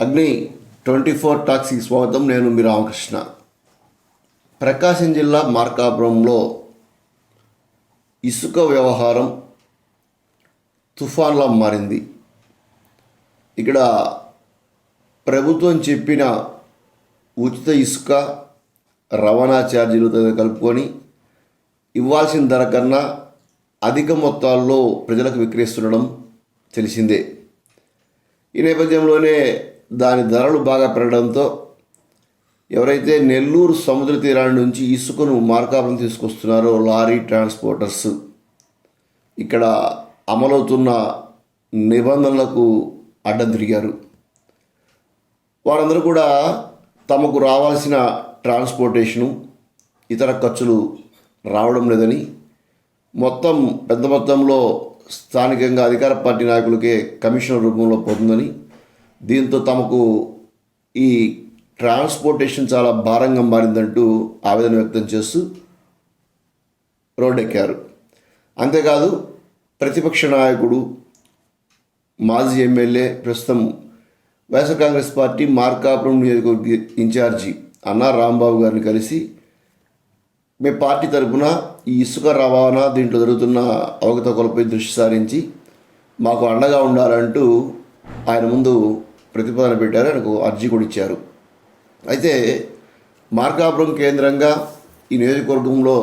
అగ్ని twenty four taxi స్వాగతం. నేను మీ రామకృష్ణ. ప్రకాశం జిల్లా మార్కాపురంలో ఇసుక వ్యవహారం తుఫాన్లా మారింది. ఇక్కడ ప్రభుత్వం చెప్పిన ఉచిత ఇసుక రవాణా ఛార్జీలతో కలుపుకొని ఇవ్వాల్సిన ధర కన్నా అధిక మొత్తాల్లో ప్రజలకు విక్రయిస్తుండడం తెలిసిందే. ఈ నేపథ్యంలోనే దాని ధరలు బాగా పెరగడంతో ఎవరైతే నెల్లూరు సముద్ర తీరాల నుంచి ఇసుకను మార్కాపురం తీసుకొస్తున్నారో లారీ ట్రాన్స్పోర్టర్స్ ఇక్కడ అమలవుతున్న నిబంధనలకు అడ్డం తిరిగారు. వారందరూ కూడా తమకు రావాల్సిన ట్రాన్స్పోర్టేషను ఇతర ఖర్చులు రావడం లేదని మొత్తం పెద్ద మొత్తంలో స్థానికంగా అధికార పార్టీ నాయకులకే కమిషన్ రూపంలో పోతుందని దీంతో తమకు ఈ ట్రాన్స్పోర్టేషన్ చాలా భారంగా మారిందంటూ ఆవేదన వ్యక్తం చేస్తూ రోడ్డెక్కారు. అంతేకాదు ప్రతిపక్ష నాయకుడు మాజీ ఎమ్మెల్యే ప్రస్తుతం వైఎస్ఆర్ కాంగ్రెస్ పార్టీ మార్కాపురం నియోజకవర్గ ఇన్ఛార్జి అన్న రాంబాబు గారిని కలిసి మీ పార్టీ తరఫున ఈ ఇసుక రవాణా దీంట్లో జరుగుతున్న అవకతవకలపై దృష్టి సారించి మాకు అండగా ఉండాలంటూ ఆయన ముందు ప్రతిపాదన పెట్టారు ఆయనకు అర్జీ కూడా ఇచ్చారు. అయితే మార్కాపురం కేంద్రంగా ఈ నియోజకవర్గంలో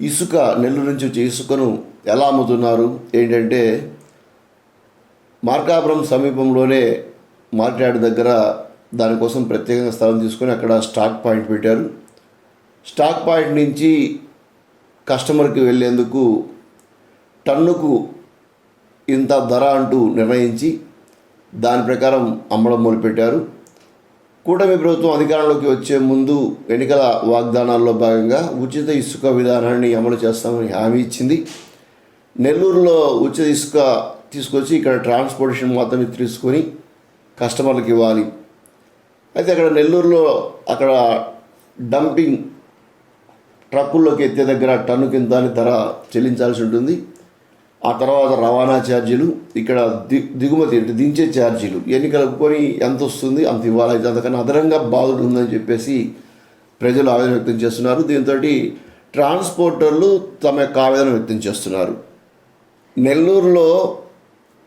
ఇసుక నెల్లూరు నుంచి వచ్చే ఇసుకను ఎలా అమ్ముతున్నారు? ఏంటంటే మార్కాపురం సమీపంలోనే మార్కెట్ దగ్గర దానికోసం ప్రత్యేకంగా స్థలం తీసుకొని అక్కడ స్టాక్ పాయింట్ పెట్టారు. స్టాక్ పాయింట్ నుంచి కస్టమర్కి వెళ్ళేందుకు టన్నుకు ఇంత ధర అంటూ నిర్ణయించి దాని ప్రకారం అమ్మడం మొదలుపెట్టారు. కూటమి ప్రభుత్వం అధికారంలోకి వచ్చే ముందు ఎన్నికల వాగ్దానాల్లో భాగంగా ఉచిత ఇసుక విధానాన్ని అమలు చేస్తామని హామీ ఇచ్చింది. నెల్లూరులో ఉచిత ఇసుక తీసుకొచ్చి ఇక్కడ ట్రాన్స్పోర్టేషన్ మాత్రమే తీసుకొని కస్టమర్లకు ఇవ్వాలి. అయితే అక్కడ నెల్లూరులో అక్కడ డంపింగ్ ట్రక్కుల్లోకి ఎత్తే దగ్గర టన్ను కింద ధర చెల్లించాల్సి ఉంటుంది. ఆ తర్వాత రవాణా ఛార్జీలు ఇక్కడ ది దిగుమతి అంటే దించే ఛార్జీలు ఇవన్నీ కలుపుకొని ఎంత వస్తుంది అంత ఇవ్వాలి అంతకన్నా అదనంగా బాధలు ఉందని చెప్పేసి ప్రజలు ఆవేదన వ్యక్తం చేస్తున్నారు. దీంతో ట్రాన్స్పోర్టర్లు తమ యొక్క ఆవేదన వ్యక్తం చేస్తున్నారు. నెల్లూరులో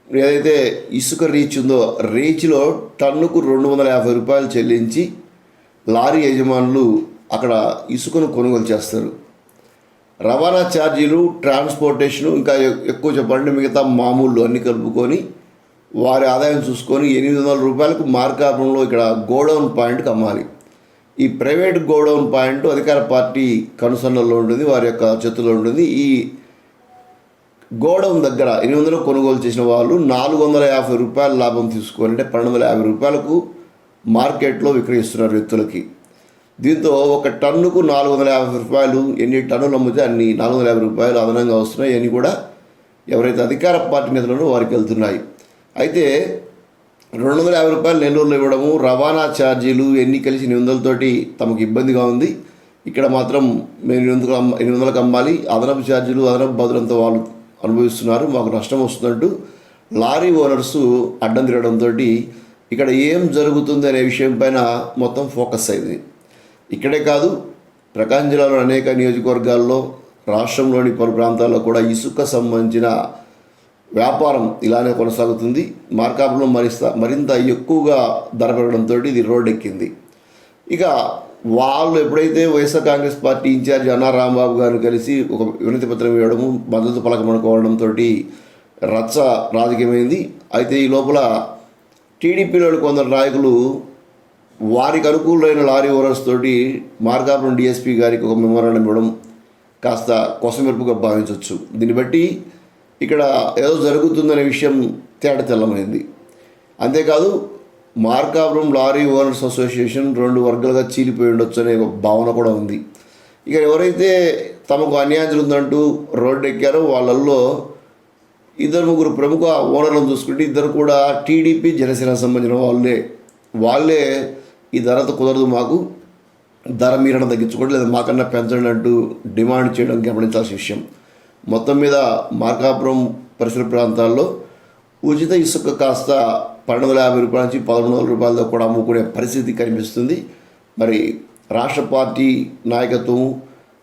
ఏదైతే ఇసుక రీచ్ ఉందో రీచ్లో టన్నుకు రెండు వందల యాభై రూపాయలు చెల్లించి లారీ యజమానులు అక్కడ ఇసుకను కొనుగోలు చేస్తారు. రవాణా ఛార్జీలు ట్రాన్స్పోర్టేషను ఇంకా ఎక్కువ చెప్పాలంటే మిగతా మామూలు అన్ని కలుపుకొని వారి ఆదాయం చూసుకొని ఎనిమిది వందల రూపాయలకు మార్కాపురంలో ఇక్కడ గోడౌన్ పాయింట్కి అమ్మాలి ఈ ప్రైవేట్ గోడౌన్ పాయింట్ అధికార పార్టీ కనుసన్నల్లో ఉంటుంది వారి యొక్క చేతుల్లో ఉంటుంది. ఈ గోడౌన్ దగ్గర ఎనిమిది వందలు కొనుగోలు చేసిన వాళ్ళు నాలుగు వందల యాభై రూపాయల లాభం తీసుకొని అంటే పన్నెండు వందల యాభై రూపాయలకు మార్కెట్లో విక్రయిస్తున్నారు వ్యక్తులకి. దీంతో ఒక టన్నుకు నాలుగు వందల యాభై రూపాయలు ఎన్ని టన్నులు అమ్మితే అన్ని నాలుగు వందల యాభై రూపాయలు అదనంగా వస్తున్నాయి అని కూడా ఎవరైతే అధికార పార్టీ నేతలను వారికి వెళ్తున్నాయి. అయితే రెండు వందల యాభై రూపాయలు నెల్లూరులో ఇవ్వడము రవాణా ఛార్జీలు ఎన్ని కలిసి ఎనిమిది వందలతోటి తమకు ఇబ్బందిగా ఉంది. ఇక్కడ మాత్రం మేము ఎనిమిది వందలు అమ్మ ఎనిమిది వందలకు అమ్మాలి. అదనపు ఛార్జీలు అదనపు బదులంతా వాళ్ళు అనుభవిస్తున్నారు. మాకు నష్టం వస్తుందంటూ లారీ ఓనర్స్ అడ్డం తిరగడంతో ఇక్కడ ఏం జరుగుతుంది అనే విషయం పైన మొత్తం ఫోకస్ అయింది. ఇక్కడే కాదు ప్రకాశం జిల్లాలో అనేక నియోజకవర్గాల్లో రాష్ట్రంలోని పలు ప్రాంతాల్లో కూడా ఇసుక సంబంధించిన వ్యాపారం ఇలానే కొనసాగుతుంది. మార్కాపురంలో మరిస్త మరింత ఎక్కువగా ధర పెరగడంతో ఇది రోడ్డెక్కింది. ఇక వాళ్ళు ఎప్పుడైతే వైఎస్ఆర్ కాంగ్రెస్ పార్టీ ఇన్ఛార్జ్ అన్నా రాంబాబు గారిని కలిసి ఒక వినతి పత్రం ఇవ్వడము మద్దతు పలకం అనుకోవడంతో రచ్చ రాజకీయమైంది. అయితే ఈ లోపల టీడీపీలోని కొందరు నాయకులు వారికి అనుకూలమైన లారీ ఓనర్స్ తోటి మార్కాపురం డిఎస్పీ గారికి ఒక మెమోరాండం ఇవ్వడం కాస్త కొసమెరుపుగా భావించవచ్చు. దీన్ని బట్టి ఇక్కడ ఏదో జరుగుతుందనే విషయం తేట తెల్లమైంది. అంతేకాదు మార్కాపురం లారీ ఓనర్స్ అసోసియేషన్ రెండు వర్గాలుగా చీలిపోయి ఉండొచ్చు అనే ఒక భావన కూడా ఉంది. ఇక ఎవరైతే తమకు అన్యాయం జరుగుతుందంటూ రోడ్డు ఎక్కారో వాళ్ళల్లో ఇద్దరు ముగ్గురు ప్రముఖ ఓనర్లను చూసుకుంటే ఇద్దరు కూడా టీడీపీ జనసేన సంబంధించిన వాళ్ళే. వాళ్ళే ఈ ధరతో కుదరదు మాకు. ధర మీరన్నా తగ్గించుకోండి లేదా మాకన్నా పెంచండి అంటూ డిమాండ్ చేయడం గమనించాల్సిన విషయం. మొత్తం మీద మార్కాపురం పరిసర ప్రాంతాల్లో ఉచిత ఇసుక కాస్త పన్నెండు వందల యాభై రూపాయల నుంచి పదమూడు వందల రూపాయలతో కూడా అమ్ముకునే పరిస్థితి కనిపిస్తుంది. మరి రాష్ట్ర పార్టీ నాయకత్వం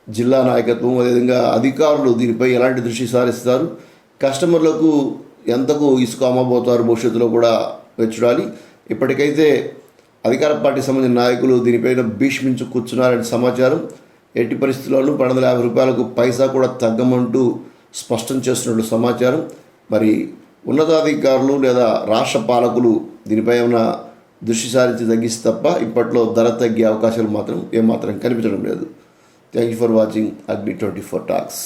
జిల్లా నాయకత్వం అదేవిధంగా అధికారులు దీనిపై ఎలాంటి దృష్టి సారిస్తారు? కస్టమర్లకు ఎంతకు ఇసుక అమ్మబోతారు భవిష్యత్తులో కూడా చూడాలి ఇప్పటికైతే అధికార పార్టీ సంబంధించిన నాయకులు దీనిపైన భీష్మించు కూర్చున్నారనే సమాచారం. ఎట్టి పరిస్థితుల్లోనూ రెండు వందల యాభై రూపాయలకు పైసా కూడా తగ్గమంటూ స్పష్టం చేస్తున్నట్లు సమాచారం. మరి ఉన్నతాధికారులు లేదా రాష్ట్ర పాలకులు దీనిపై ఏమైనా దృష్టి సారించి తగ్గిస్తే తప్ప ఇప్పట్లో ధర తగ్గే అవకాశాలు మాత్రం ఏమాత్రం కనిపించడం లేదు. Thank you for watching Agni twenty four talks.